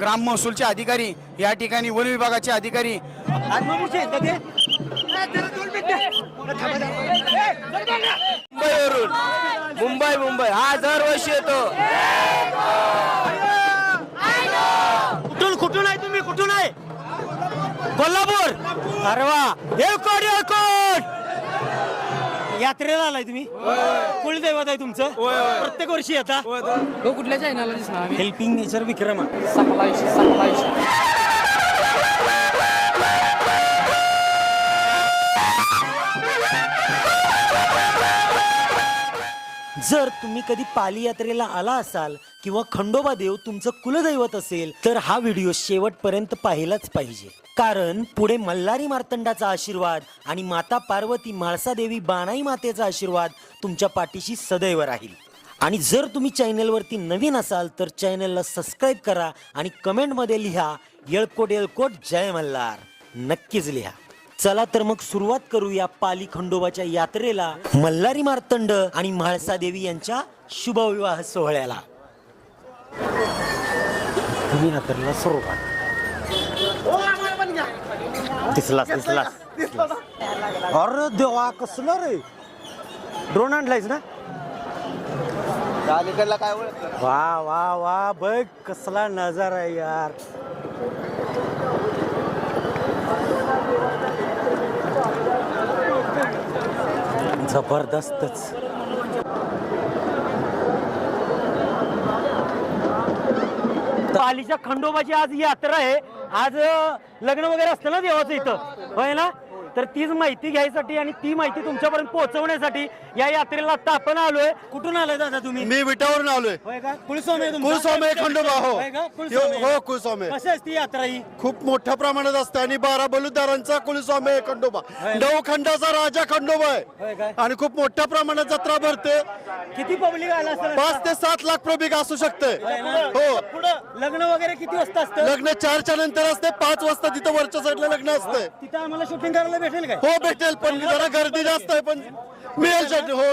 ग्राम महसूलचे अधिकारी या ठिकाणी वन विभागाचे अधिकारी. मुंबईवरून. मुंबई मुंबई. हा दरवर्षी येतो. कुठून कुठून आहे तुम्ही? कुठून आहे? कोल्हापूर अरे वा येळकोट येळकोट यात्रेला आलाय तुम्ही? कुलदैवत आहे तुमचं. प्रत्येक वर्षी येता. तो कुठल्या चॅनलला दिसणार आम्ही? हेल्पिंग नेचर विक्रम. सप्लायची सप्लायची जर तुम्ही कधी पाली यात्रेला आला असाल किंवा खंडोबा देव तुमचं कुलदैवत असेल तर हा व्हिडिओ शेवटपर्यंत पाहिलाच पाहिजे. कारण पुढे मल्हारी मार्तंडाचा आशीर्वाद आणि माता पार्वती म्हाळसादेवी बाणाई मातेचा आशीर्वाद तुमच्या पाठीशी सदैव राहील. आणि जर तुम्ही चॅनेलवरती नवीन असाल तर चॅनेलला सबस्क्राईब करा आणि कमेंटमध्ये लिहा येळकोट येळकोट जय मल्हार. नक्कीच लिहा. चला तर मग सुरुवात करूया पाली खंडोबाच्या यात्रेला. मल्हारी मार्तंड आणि म्हाळसादेवी यांच्या शुभविवाह सोहळ्याला. यात्रेला सुरुवात. दिसलास दिसलास. अरे देवा कसलं रे? ड्रोन आणलायस ना? अलीकडला काय ओळख? वा वा वा बघ कसला नजारा आहे यार. जबरदस्तच. पालीच्या खंडोबाची आज यात्रा आहे. आज लग्न वगैरे असतं ना देवाचं इथं? होय ना? तर तीच माहिती घ्यायसाठी आणि ती माहिती तुमच्यापर्यंत पोहोचवण्यासाठी या यात्रेला आता आपण आलोय. कुठून आलोय दादा तुम्ही? मी विटावरून आलोय. होय का? कुलस्वामी आहे तुमचा? कुलस्वामी खंडोबा हो. होय का? कुलस्वामी. हो कशी असते यात्रा ही? खूप मोठ्या प्रमाणात असते आणि बारा बलुदारांचा कुलस्वामी आहे खंडोबा. नऊ खंडाचा राजा खंडोबा होय आहे? आणि खूप मोठ्या प्रमाणात जत्रा भरते. किती पब्लिक आला असतं पाच ते सात लाख प्रभिक असू शकते. होय ना? हो. पुढं लग्न वगैरे किती वाजता असतं? लग्न चारच्या नंतर असते पाच वाजता तिथं वरच्या साईडला लग्न असते तिथं आम्हाला शूटिंग करायला भेटेल काय? हो भेटेल पण जरा गर्दी जास्त आहे पण मिळेल शेट हो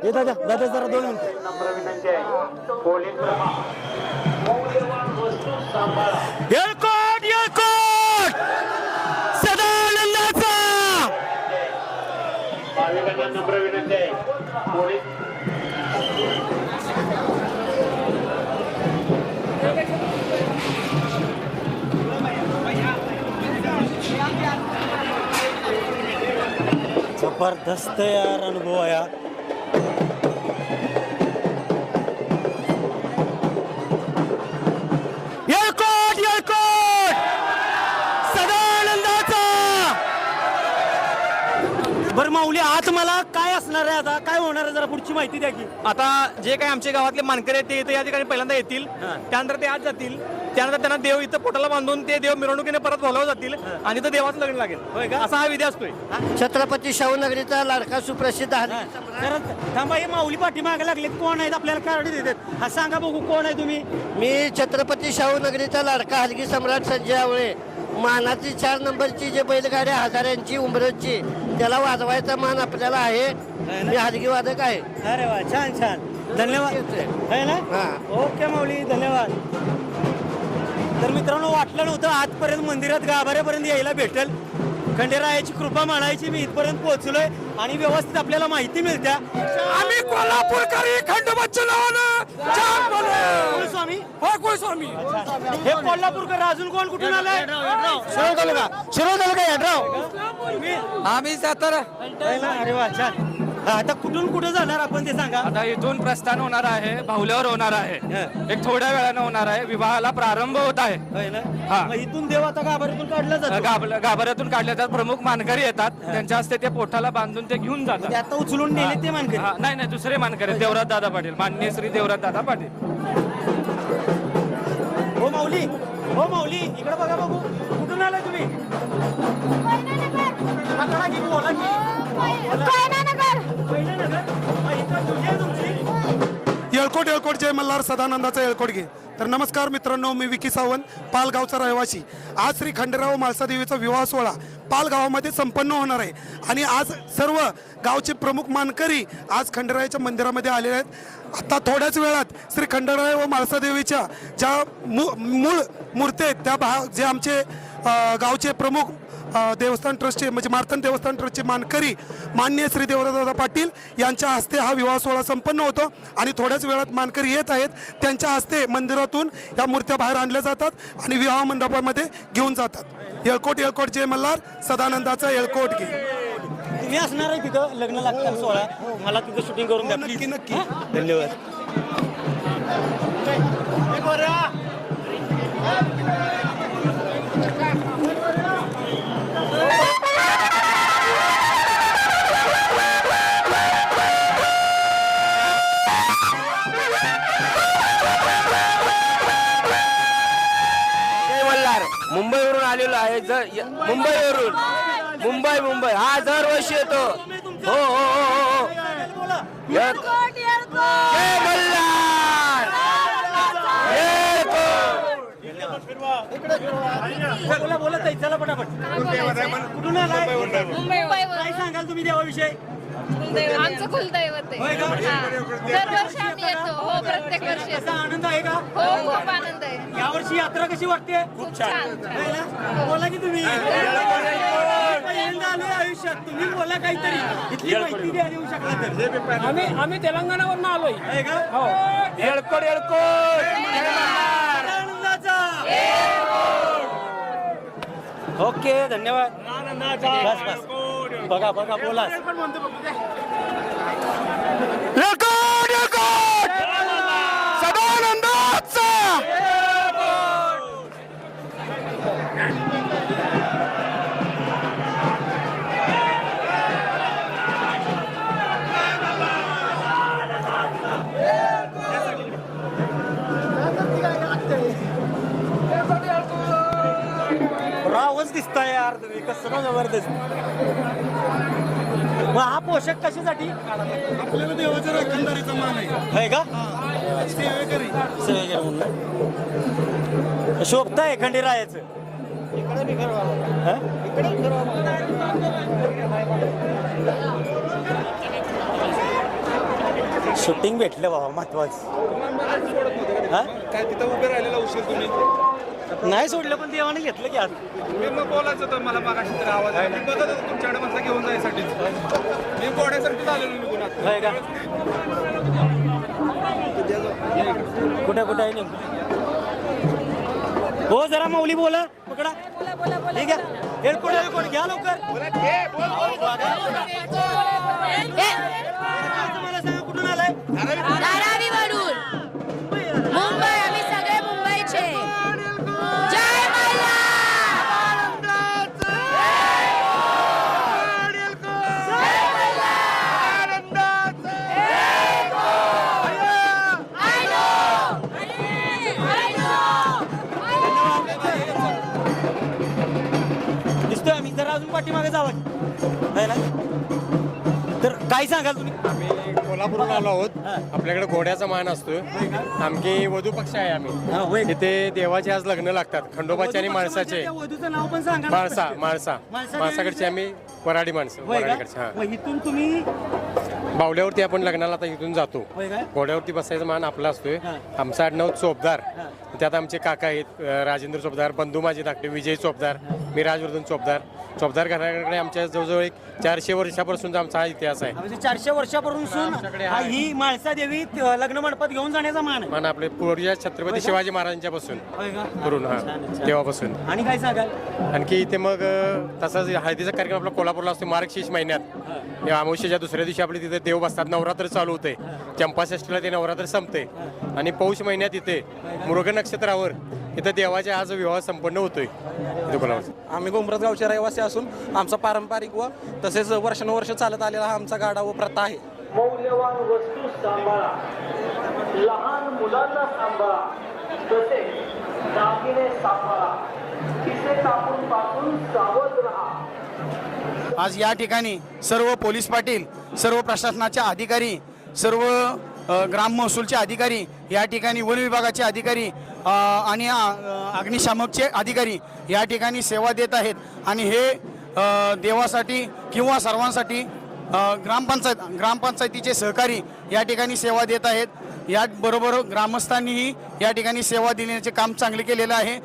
हे दादा दादा जरा दोन मिनिटं. येळकोट येळकोट! अनुभव आहे. हा. येळकोट येळकोट! सदानंदाचा! बरं माऊली आत मला काय असणार आहे आता? काय होणार आहे? जरा पुढची माहिती द्या की. आता जे काही आमच्या गावातले मानकरी आहेत ते इथं या ठिकाणी पहिल्यांदा येतील. त्यानंतर ते आज जातील. त्यानंतर त्यांना देव इथं पोटाला बांधून ते देव मिरवणुकीने परत बोलावं जातील आणि इथं देवाचं लग्न लागेल. होय का? असा हा विधी असतोय. छत्रपती शाहू नगरीचा लाडका सुप्रसिद्ध थांबा हे माऊली पाठी मागे लागले कोण आहेत? आपल्याला कार्ड देतात. हा सांगा बघू कोण आहे तुम्ही? मी छत्रपती शाहू नगरीचा लाडका हलगी सम्राट संजय आवळे. मानाची चार नंबरची जे बैलगाड्या हजारांची उमरतची त्याला वाजवायचा मान आपल्याला आहे. मी हलगी वादक आहे. अरे वा छान छान. धन्यवाद. ओके माऊली धन्यवाद. तर मित्रांनो वाटलं नव्हतं आजपर्यंत मंदिरात गाभाऱ्यापर्यंत यायला भेटेल. खंडेरायाची कृपा मानायची मी इथपर्यंत पोहोचलोय आणि व्यवस्थित आपल्याला माहिती मिळत्या. आम्ही कोल्हापूरकरी खंडोबाच्या नावानं स्वामी? हो कुलस्वामी हे कोल्हापूरकर अजून कोण कुठून आलाय? शिरोळ तालुका शिरोळ तालुका यड्राव. तुम्ही आम्ही सातारा? अरे वा छान. आता कुठून कुठं जाणार आपण ते सांगा. आता इथून प्रस्थान होणार आहे भावल्यावर होणार आहे. एक थोड्या वेळानं होणार आहे विवाहाला प्रारंभ होत आहे. होय ना? हा. मग इथून देव आता गाभाऱ्यातून काढला जातो. गाभ- गाभाऱ्यातून काढले जातात प्रमुख मानकरी येतात त्यांच्या हस्ते ते पोटाला बांधून ते घेऊन ते जातात आता उचलून नेले ते मानकरी. हा, नाही नाही दुसरे मानकरी देवराज दादा पाटील. मान्य श्री देवराज दादा पाटील. हो माऊली. हो माऊली. इकडे बघा बघू कुठून आलाय तुम्ही? हाताला की बोला की. पहिलं येळकोट येळकोट जय मल्हार सदानंदाचा येळकोट घे. तर नमस्कार मित्रांनो मी विकी सावंत पालगावचा रहिवासी. आज श्री खंडेराव माळसादेवीचा विवाह सोहळा पालगावामध्ये संपन्न होणार आहे. आणि आज सर्व गावचे प्रमुख मानकरी आज खंडेरायाच्या मंदिरामध्ये आलेले आहेत. आता थोड्याच वेळात श्री खंडेराय व माळसादेवीच्या ज्या मू मूळ मूर्ती आहेत त्या भा जे आमचे गावचे प्रमुख देवस्थान ट्रस्टचे म्हणजे मार्तन देवस्थान ट्रस्टचे मानकरी मान्य श्री देवराजदादा पाटील यांच्या हस्ते हा विवाह सोहळा संपन्न होतो. आणि थोड्याच वेळात मानकरी येत आहेत. त्यांच्या हस्ते मंदिरातून या मूर्त्या बाहेर आणल्या जातात आणि विवाह मंडपामध्ये घेऊन जातात. येळकोट येळकोट जय मल्हार. सदानंदाचा येळकोट घे. तुम्ही असणार आहे तिथं लग्न लागतं सोहळा. मला तिथं शूटिंग करून द्या नक्की. नक्की. धन्यवाद. आहे जर य- मुंबईवरून. मुंबई मुंबई. हा दरवर्षी येतो. हो हो हो हो हो. य- जय मल्हार! येळकोट. बोला बोला ताई चला पटापट कुठून आलाय? काय सांगाल तुम्ही देवाविषयी? आमचं कुलदैवत आहे. हा. दरवर्षी आम्ही येतो. हो प्रत्येक वर्षी येतो आनंद आहे का? हो खूप आनंद आहे. यावर्षी यात्रा कशी वाटते? खूप छान? बोला की तुम्ही. पहिल्यांदा आलोय आयुष्यात. तुम्ही बोला काहीतरी. इथली माहिती द्या देऊ शकला तर. आम्ही आम्ही तेलंगणावरून आलोय. आहे का? हो. येळकोट आनंदाचा. ओके धन्यवाद. बस बस. बघा बघा बोला. सदानंदाचा ना जबरदस्त. मग हा पोषक कशासाठी? आपल्याला राखणदारीचा मान आहे. आहे का? सेवेकरी. सेवेकरी म्हणून शोभताय खंडेरायाचं. हा? शूटिंग भेटलं बाबा महत्वाचं. हा? काय तिथं उभे राहिलेला उशीर तुम्ही? नाही सोडलं पण देवाने घेतलं की आज. मी मग बोलायचं होतं मला मागाशी तर आवाज आहे मी बघत होतो तुमच्याकडे माणसं घेऊन जायसाठी. मी गोड्यासारखीच आलेलो निघून आता होय का? कुठे कुठे आहे नेमकं? हो जरा माऊली बोला पकडा. ठीक आहे. एअरपोर्ट एअरपोर्ट घ्या लवकर. मला सांगा कुठून आलाय? काय सांगाल तुम्ही? आम्ही कोल्हापूरला आलो आहोत. आपल्याकडे घोड्याचा मान असतो आमची वधू पक्ष आहे. आम्ही. तिथे देवाचे आज लग्न लागतात. खंडोबाचे आणि माणसाचे. त्या वधूचं नाव पण सांगा. माळसा माळसा. माणसाकडचे आम्ही वराडी माणसं वराडीकडचे हा. मग इथून तुम्ही बावल्यावरती आपण लग्नाला आता इथून जातो. घोड्यावरती बसायचा मान आपला असतोय. आमचा आडनाव चोपदार. त्यात आमचे काका आहेत राजेंद्र चोपदार बंधू माझे धाकटे विजय चोपदार मी राजवर्धन चोपदार चोपदार घराकडे आमच्या जवळजवळ एक चारशे वर्षापासून आमचा हा इतिहास आहे. म्हणजे चारशे वर्षापासून हा. ही माळसा देवी त- लग्न मंडपात घेऊन जाण्याचा मान आहे. मान आपले पूर्वीच्या छत्रपती शिवाजी महाराजांच्या पासून होय का? करून हा छान, छान. तेव्हापासून. आणि काय सांगाल? आणखी इथे मग अ, तसाच हळदीचा कार्यक्रम आपला कोल्हापूरला असतो मार्गशीर्ष महिन्यात. या अमावस्येच्या दुसऱ्या दिवशी आपले तिथे देव बसतात नवरात्र चालू होते. चंपाषष्टीला ते नवरात्र संपते. आणि पौष महिन्यात इथे मृग नक्षत्रावर इथं देवाचा आज विवाह संपन्न होतोय. आम्ही गोमरज गावचे रहिवासी असून आमचा पारंपरिक व तसेच वर्षानुवर्ष चालत आलेला हा आमचा गाडा व प्रथा आहे. मौल्यवान वस्तू सांभाळा. लहान मुलांना सांभाळा. तसे दागिने सांभाळा. खिसे कापून पासून सावध राहा. आज या ठिकाणी सर्व पोलीस पाटील सर्व प्रशासनाचे अधिकारी सर्व ग्राम महसूलचे अधिकारी या ठिकाणी वन विभागाचे अधिकारी आणि अग्निशामकचे अधिकारी या ठिकाणी सेवा देत आहेत. आणि हे देवासाठी किंवा सर्वांसाठी ग्रामपंचायत ग्रामपंचायतीचे सहकारी या ठिकाणी सेवा देत आहेत. याचबरोबर ग्रामस्थांनीही या ठिकाणी सेवा देण्याचे काम चांगले केलेलं आहे.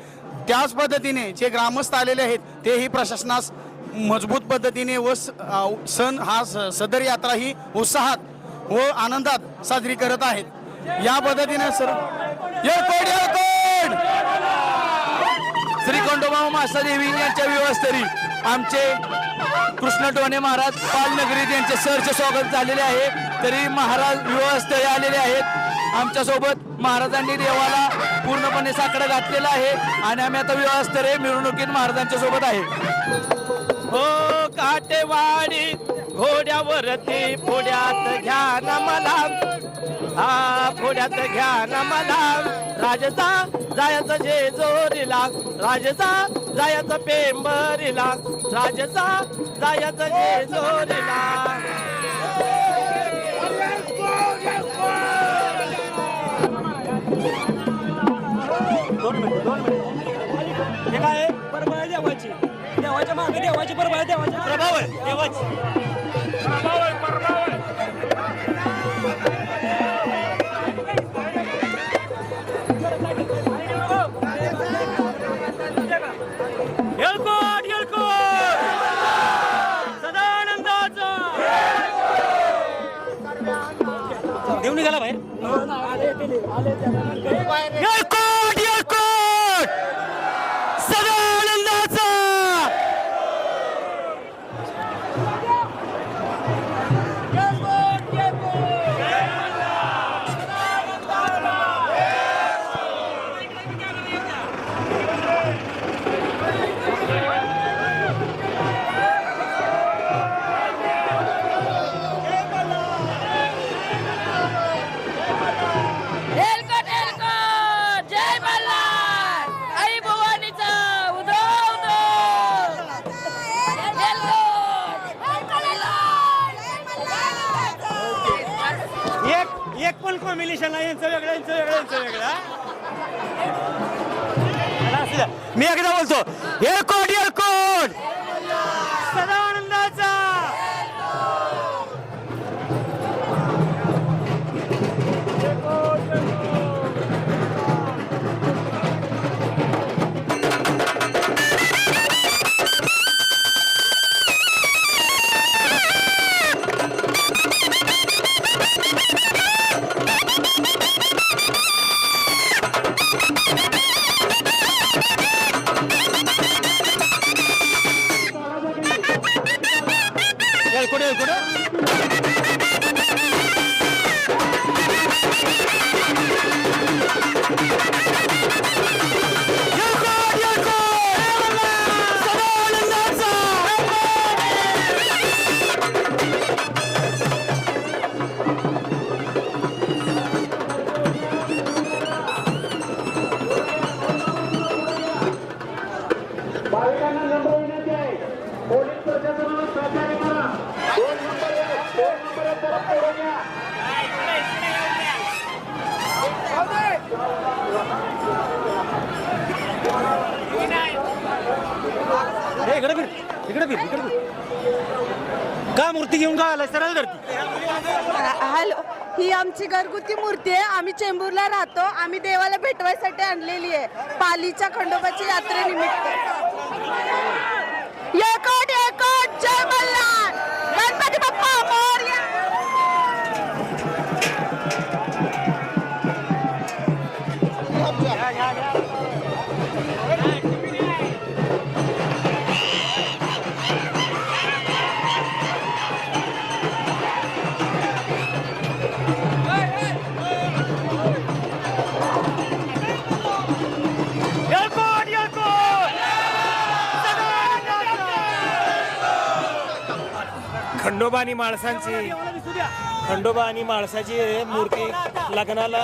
त्याच पद्धतीने जे ग्रामस्थ आलेले आहेत तेही प्रशासनास मजबूत पद्धतीने व सण हा स- सदर यात्रा ही उत्साहात व आनंदात साजरी करत आहेत. या पद्धतीने सर. येळकोट, येळकोट! श्री खंडोबा मासादेवी यांच्या विवाहस्तरी आमचे कृष्ण टोणे महाराज पालनगरीत यांचे सरचे स्वागत झालेले आहे. तरी महाराज विवाहस्थळी आलेले आहेत. आमच्यासोबत महाराजांनी देवाला पूर्णपणे साकडं घातलेला आहे आणि आम्ही आता विवाहस्थळे मिरवणुकीत महाराजांच्या सोबत आहे. हो काटेवाडी घोड्यावरती पुण्यात घ्या ना मला हा पुढ्यात घ्या ना मला राजचा जायचं जे जोरीला राजचा जायचं पेंबरीला. राजचा जायचं जे जोरीला हे काय आहे? आहे देवाची देवाच्या मागे देवाची. आहे, देवाची. प्रभाव आहे देवाची येळकोट 不要。आणलेली आहे. पालीच्या खंडोबाच्या यात्रेनिमित्त. खंडोबा आणि माणसांची खंडोबा आणि माणसाची मूर्ती लग्नाला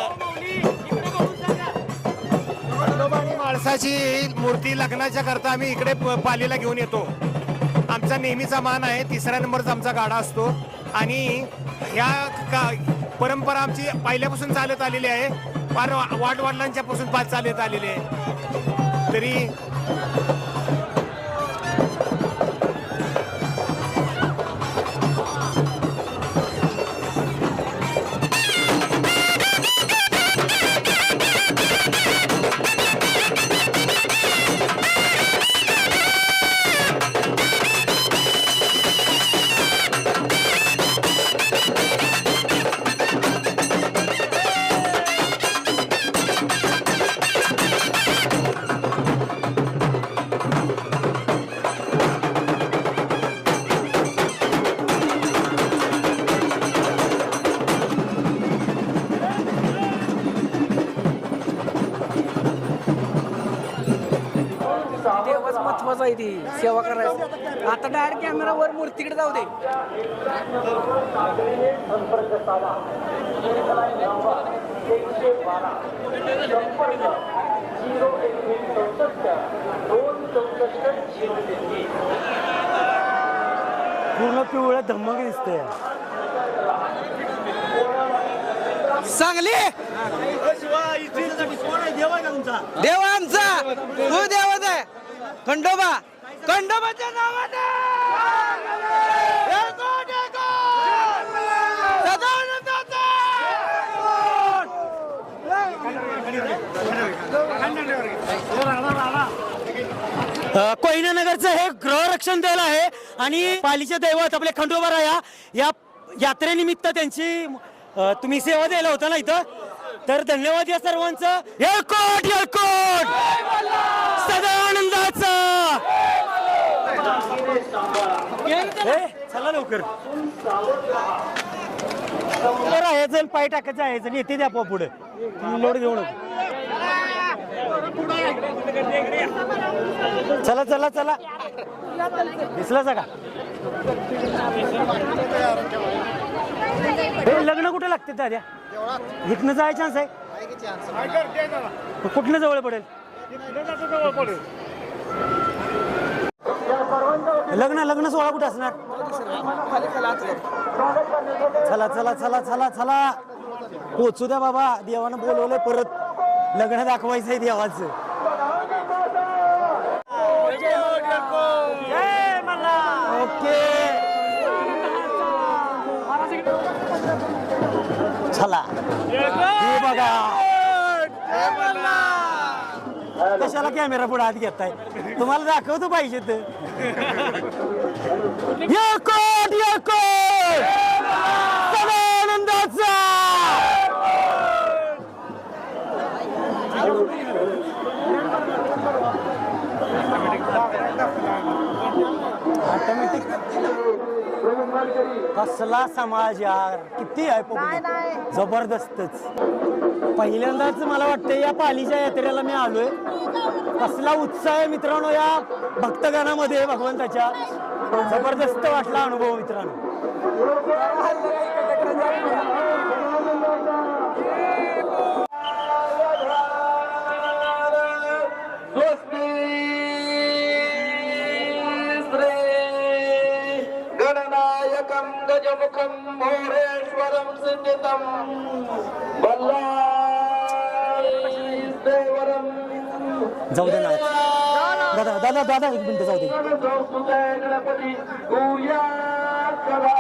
खंडोबा आणि माणसाची मूर्ती लग्नाच्या करता आम्ही इकडे प- पालीला घेऊन येतो. आमचा नेहमीचा मान आहे तिसऱ्या नंबरचा आमचा गाडा असतो. आणि ह्या का परंपरा आमची पहिल्यापासून चालत आलेली आहे. फार वाटवडिलांच्या पासून पाच चालत आलेली आहे. तरी सेवा करायचं. आता डायरेक्ट कॅमेरावर मूर्तीकडे जाऊ दे. पूर्ण पिवळ्या धम्मक दिसतंय. चांगली देव आमचा. तू देवच आहे. खंडोबा. खंडोबाच्या नावाने! कोहिनानगरचं हे गृहरक्षण दल आहे आणि पालीचे दैवत आपले खंडोबाराया या यात्रेनिमित्त त्यांची तुम्ही सेवा द्यायला होता ना इथं? तर धन्यवाद या सर्वांचं. येळकोट येळकोट सदा आनंदाचा ए, चला लवकर. चल पाय टाकायचं आहे चल येते द्या पुढे. लोड घेऊ नको चला चला चला. दिसला का हे लग्न कुठे लागते दाद्या? इथनं जायचं चान्स आहे कुठनं जवळ पडेल. लग्न लग्न सोहळा कुठे असणार? चला चला चला चला चला. पोचू द्या बाबा. देवानं बोलवलंय परत. लग्न दाखवायचंय देवाचं. ओके. चला. हे बघा. कशाला कॅमेरा पुढे हात घेताय? तुम्हाला दाखवतो पाहिजे तर. येळकोट, येळकोट! सदानंदाचा. ऑटोमॅटिक कसला समाज यार किती आहे public? जबरदस्तच. पहिल्यांदाच मला वाटतं या पालीच्या यात्रेला मी आलोय. कसला उत्साह आहे मित्रांनो या भक्तगणामध्ये भगवंताच्या. जबरदस्त वाटला अनुभव मित्रांनो. गजमुखं मोरेश्वरं सिद्धितं बल्लादेवरं जाऊ दे ना दादा दादा दादा एक मिनिट जाऊ दे. गणपती कदा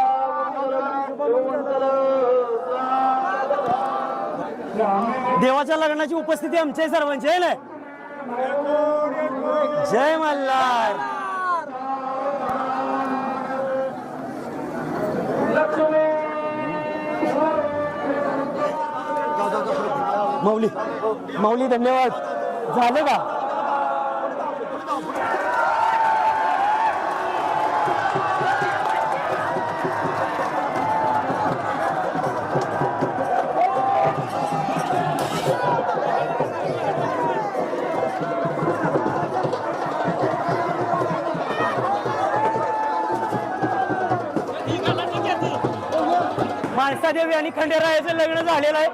देवाच्या लग्नाची उपस्थिती आमच्या सर्वांची आहे ना? जय मल्हार. माऊली माऊली धन्यवाद. झालं का? माणसादेवी आणि खंडेरायाचं लग्न झालेलं आहे.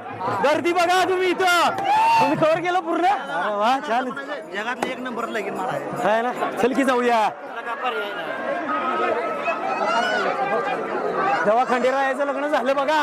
गर्दी बघा तुम्ही इथं. तुम्ही कवर केलं पूर्ण? अरे वा छान. जगातले एक नंबर लगीन ना? चल की जाऊया. तेव्हा खंडेरायाचं लग्न झालं बघा.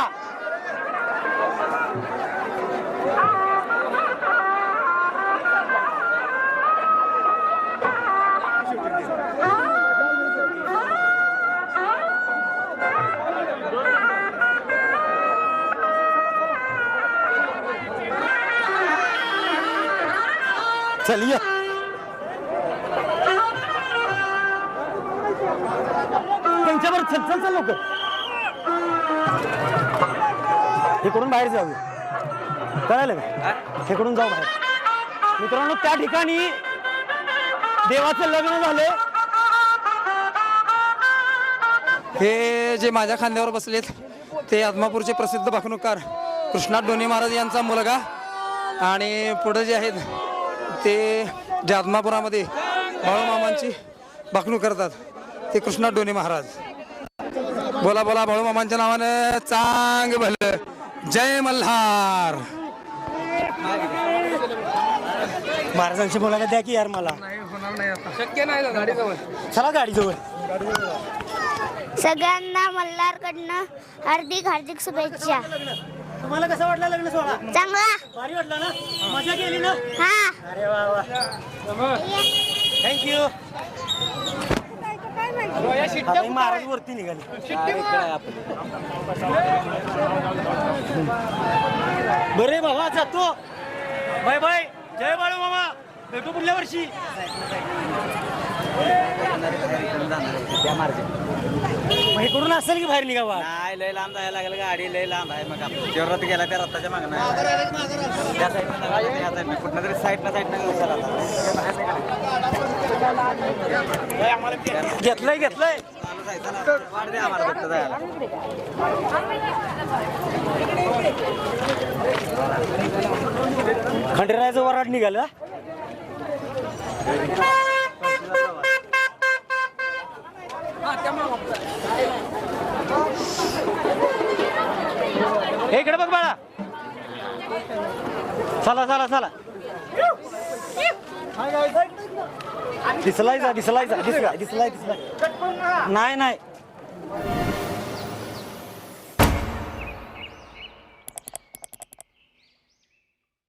चल ये त्यांच्यावर चल चल चल लवकर. इकडून बाहेर जाऊ. कळालं का? इकडून जाऊ बाहेर. मित्रांनो त्या ठिकाणी देवाचं लग्न झालंय हे जे माझ्या खांद्यावर बसलेत ते आदमापूरचे प्रसिद्ध भाकणूककार कृष्णात डोनी महाराज यांचा मुलगा आणि पुढे जे आहेत ते जे आदमापुरामध्ये बाळूमामांची भाकणूक करतात ते कृष्णात डोनी महाराज. बोला बोला बाळूमामांच्या नावानं चांग भलं जय मल्हार. महाराजांची मुलाखत द्या की यार मला. शक्य नाही चला गाडीजवळ. सगळ्यांना मल्हारकडनं हार्दिक हार्दिक शुभेच्छा. तुम्हाला कसं वाटलं लग्न सोहळा? चांगला. भारी वाटलं ना? मजा केली ना? हा. अरे वा वा. थँक्यू महाराज वरती निघाले. बरे बाबा जातो बाय बाय. जय बाळू मामा. भेटू पुढल्या वर्षी. मग इकडून असेल की बाहेर निघावा? नाही लय लांब जायला लागेल गाडी लय लांब आहे मग रथ गेला त्या रथाच्या मागणं. त्या साईडनं कुठं तरी साईडनं. साईडनं घेतलंय घेतलंय. वाढ द्या आम्हाला फक्त जायला. खंडेरायाचं वराड निघालं. इकडे बघ बाळा. चला चला चला. दिसलाय जा दिसलाय जा दिसला दिसलाय. दिसलाय नाही नाही.